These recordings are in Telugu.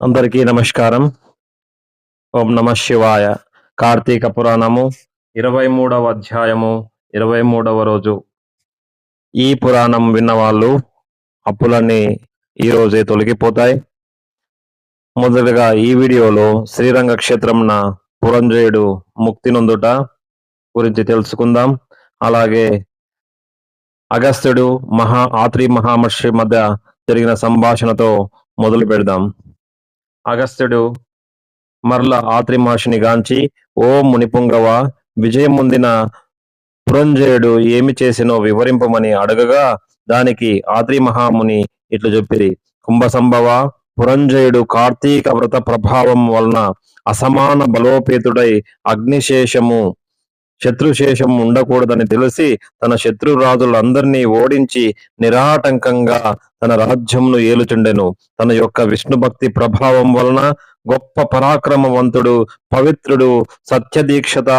అందరికీ నమస్కారం. ఓం నమ శివాయ. కార్తీక పురాణము ఇరవై మూడవ అధ్యాయము ఇరవై మూడవ రోజు. ఈ పురాణం విన్నవాళ్ళు అప్పులన్నీ ఈ రోజే తొలగిపోతాయి. మొదటగా ఈ వీడియోలో శ్రీరంగ క్షేత్రంన పురంజయుడు ముక్తి నొందుట గురించి తెలుసుకుందాం. అలాగే అగస్త్యుడు మహా ఆత్రి మహామర్షి మధ్య జరిగిన సంభాషణతో మొదలు పెడదాం. అగస్త్యుడు మరల ఆత్రి మహర్షిని గాంచి ఓ మునిపుంగవ విజయం పొందిన పురంజయుడు ఏమి చేసినో వివరింపమని అడగగా దానికి ఆత్రి మహాముని ఇట్లు చెప్పిరి. కుంభ సంభవ పురంజయుడు కార్తీక వ్రత ప్రభావం వలన అసమాన బలోపేతుడై అగ్నిశేషము శత్రుశేషం ఉండకూడదని తెలిసి తన శత్రురాజులందరినీ ఓడించి నిరాటంకంగా తన రాజ్యంను ఏలుచుండెను. తన యొక్క విష్ణు భక్తి ప్రభావం వలన గొప్ప పరాక్రమవంతుడు పవిత్రుడు సత్యదీక్షత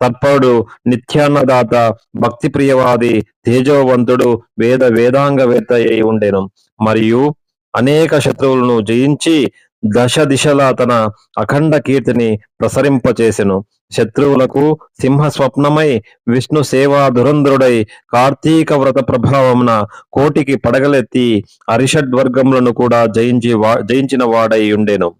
తత్పరుడు నిత్యాన్నదాత భక్తి ప్రియవాది తేజోవంతుడు వేద వేదాంగవేత్త అయి ఉండెను. మరియు అనేక శత్రువులను జయించి దశ దిశలా తన అఖండ కీర్తిని ప్రసరింపచేసెను. శత్రువులకు సింహ స్వప్నమై విష్ణు సేవా దురంధరుడై కార్తీక వ్రత ప్రభావమున కోటికి పడగలెత్తి అరిషడ్వర్గములను కూడా జయించి వా జయించిన వాడై ఉండెను.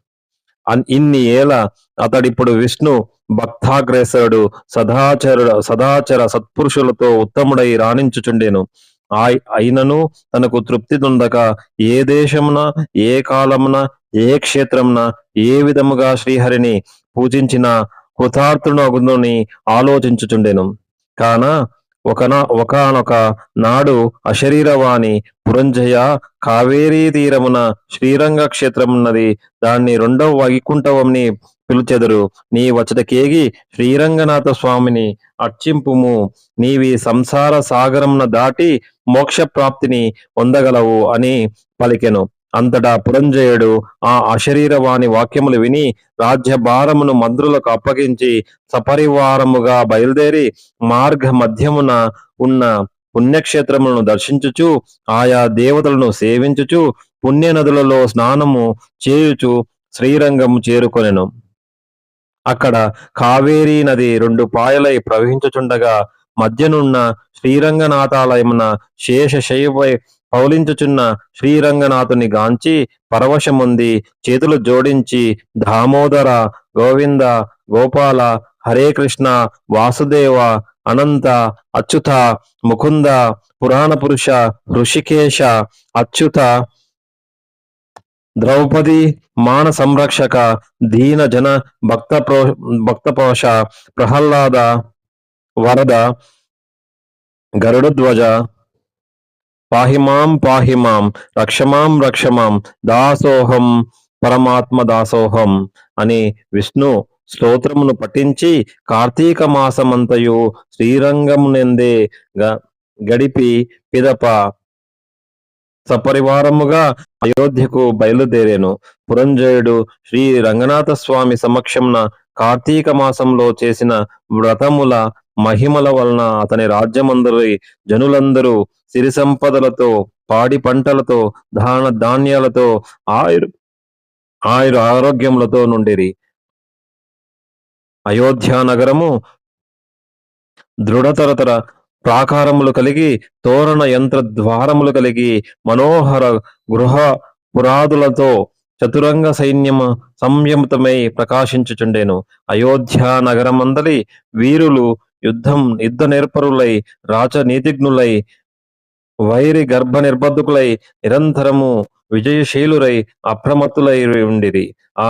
ఇన్ని ఏల అతడిప్పుడు విష్ణు భక్తాగ్రేసరుడు సదాచరుడు సదాచర సత్పురుషులతో ఉత్తముడై రాణించుచుండెను. ఆయ- అయినను తనకు తృప్తి దొందక ఏ దేశమున ఏ కాలమున ఏ క్షేత్రమున ఏ విధముగా శ్రీహరిని పూజించిన కృతార్థునగుని ఆలోచించుచుండెను. కాన ఒకన ఒకనొక నాడు అశరీరవాణి పురంజయ కావేరీ తీరమున శ్రీరంగ క్షేత్రమున్నది. దాన్ని రెండవ వైకుంఠవంని పిలుచెదరు. నీ వచ్చటకేగి శ్రీరంగనాథ స్వామిని అర్చింపుము. నీవి సంసార సాగరమున దాటి మోక్ష ప్రాప్తిని పొందగలవు అని పలికెను. అంతటా పురంజయుడు ఆ అశరీరవాణి వాక్యములు విని రాజ్య భారమును మంత్రులకు అప్పగించి సపరివారముగా బయలుదేరి మార్గ మధ్యమున ఉన్న పుణ్యక్షేత్రములను దర్శించుచు ఆయా దేవతలను సేవించుచు పుణ్య నదులలో స్నానము చేయుచు శ్రీరంగము చేరుకొనెను. అక్కడ కావేరీ నది రెండు పాయలై ప్రవహించుచుండగా మధ్యనున్న శ్రీరంగనాథాలయమున శేష పౌలించుచున్న శ్రీరంగనాథుని గాంచి పరవశముంది చేతులు జోడించి దామోదర గోవింద గోపాల హరే కృష్ణ వాసుదేవ అనంత అచ్యుత ముకుంద పురాణ పురుష ఋషికేశ అచ్యుత ద్రౌపది మాన సంరక్షక దీన జన భక్త ప్రో భక్తపోష ప్రహ్లాద వరద గరుడధ్వజ పాహిమాం పాహిమాం రక్షమాం రక్షమాం దాసోహం పరమాత్మ దాసోహం అని విష్ణు స్తోత్రమును పఠించి కార్తీక మాసమంతయు శ్రీరంగమునందే గ- గడిపి పిదప సపరివారముగా అయోధ్యకు బయలుదేరాను. పురంజయుడు శ్రీ రంగనాథ స్వామి సమక్షంన కార్తీక మాసంలో చేసిన వ్రతముల మహిమల వలన అతని రాజ్యమందరి జనులందరూ సిరి సంపదలతో పాడి పంటలతో దాన ధాన్యాలతో ఆయుర్ ఆయుర ఆరోగ్యములతో నుండిరి. అయోధ్య నగరము దృఢతరతర ప్రాకారములు కలిగి తోరణ యంత్ర ద్వారములు కలిగి మనోహర గృహ పురాదులతో చతురంగ సైన్యము సంయమితమై ప్రకాశించుచుండెను. అయోధ్య నగరమందలి వీరులు యుద్ధం యుద్ధ నేర్పరులై రాజనీతిజ్ఞులై వైరి గర్భ నిర్బంధకులై నిరంతరము విజయశీలురై అప్రమత్తులై ఉండిరి. ఆ